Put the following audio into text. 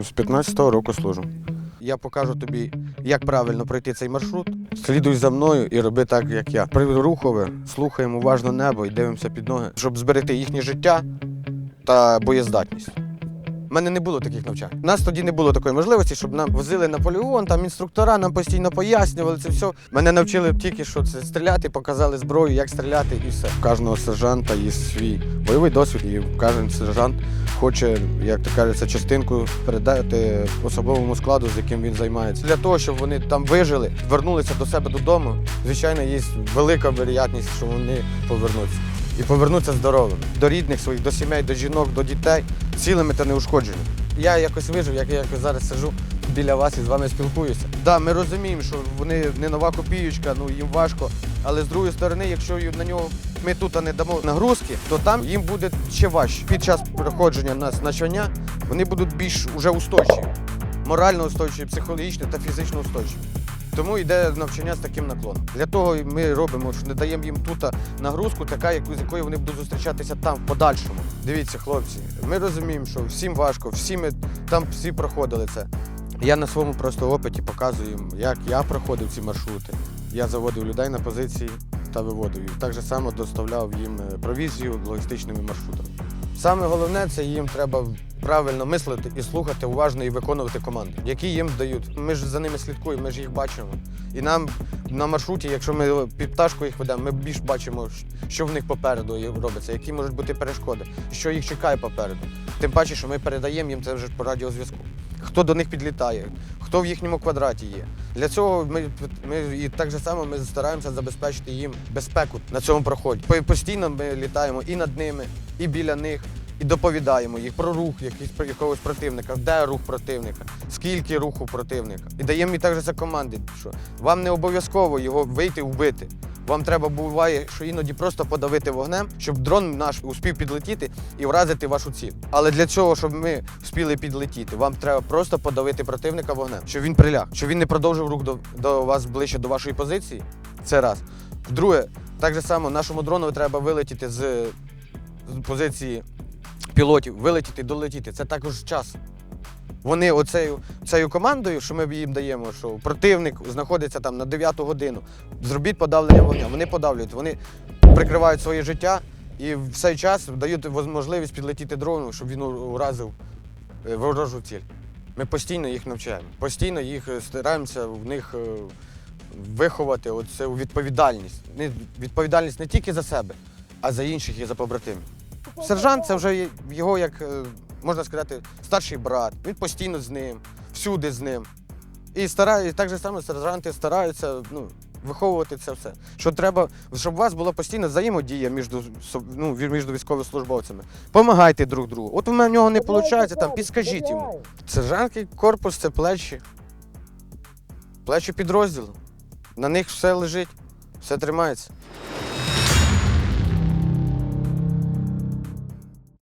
З 15-го року служу. Я покажу тобі, як правильно пройти цей маршрут. Слідуй за мною і роби так, як я. Прирухове, слухаємо уважно небо і дивимося під ноги, щоб зберегти їхнє життя та боєздатність. У мене не було таких навчань. У нас тоді не було такої можливості, щоб нам возили на полігон, там інструктора нам постійно пояснювали це все. Мене навчили тільки, що це стріляти, показали зброю, як стріляти і все. У кожного сержанта є свій бойовий досвід, і кожен сержант хоче, як то кажеться, частинку передати особовому складу, з яким він займається. Для того, щоб вони там вижили, вернулися до себе додому, звичайно, є велика вероятність, що вони повернуться. І повернуться здоровими до рідних своїх, до сімей, до жінок, до дітей, цілими та неушкодженими. Я якось вижив, як я якось зараз сижу біля вас і з вами спілкуюся. Так, да, ми розуміємо, що вони не нова копіючка, ну їм важко. Але з другої сторони, якщо на нього ми тут не дамо нагрузки, то там їм буде ще важче. Під час проходження нас навчання вони будуть більш уже устойчиві, морально устойчиві, психологічно та фізично устойчиві. Тому йде навчання з таким наклоном. Для того ми робимо, що не даємо їм тут нагрузку, така, з якою вони будуть зустрічатися там в подальшому. Дивіться, хлопці, ми розуміємо, що всім важко, всі ми там всі проходили це. Я на своєму просто опиті показую їм, як я проходив ці маршрути. Я заводив людей на позиції та виводив їх. Так же само доставляв їм е, провізію логістичними маршрутами. Саме головне це їм треба правильно мислити і слухати уважно і виконувати команди, які їм дають. Ми ж за ними слідкуємо, ми ж їх бачимо. І нам на маршруті, якщо ми під пташку їх ведемо, ми більш бачимо, що в них попереду робиться, які можуть бути перешкоди, що їх чекає попереду. Тим паче, що ми передаємо їм це вже по радіозв'язку. Хто до них підлітає, хто в їхньому квадраті є. Для цього ми, ми і так же само ми стараємося забезпечити їм безпеку на цьому проході. Постійно ми літаємо і над ними, і біля них, і доповідаємо їх про рух якийсь якогось противника, де рух противника, скільки руху противника. І даємо їм також за команди, що вам не обов'язково його вийти вбити. Вам треба буває, що іноді просто подавити вогнем, щоб дрон наш успів підлетіти і вразити вашу ціль. Але для цього, щоб ми вспіли підлетіти, вам треба просто подавити противника вогнем, щоб він приляг, щоб він не продовжив рух до, до вас ближче до вашої позиції. Це раз. Друге, так же само нашому дрону треба вилетіти з, з позиції пілотів, вилетіти, долетіти. Це також час. Вони оцею цією командою, що ми їм даємо, що противник знаходиться там на 9 годину. Зробіть подавлення вогня. Вони подавлюють, вони прикривають своє життя і в цей час дають можливість підлетіти дрону, щоб він уразив е, ворожу ціль. Ми постійно їх навчаємо, постійно їх е, стараємося в них е, виховати оцю відповідальність. Відповідальність не тільки за себе, а за інших і за побратимів. Сержант це вже його, як е, можна сказати, старший брат. Він постійно з ним, всюди з ним. І старає, і так же само сержанти стараються ну, виховувати це все. Що треба, щоб у вас була постійна взаємодія між, ну, між військовослужбовцями. Помагайте друг другу. От у мене в нього не виходить, там підскажіть йому. Сержантський корпус це плечі. Плечі підрозділу. На них все лежить, все тримається.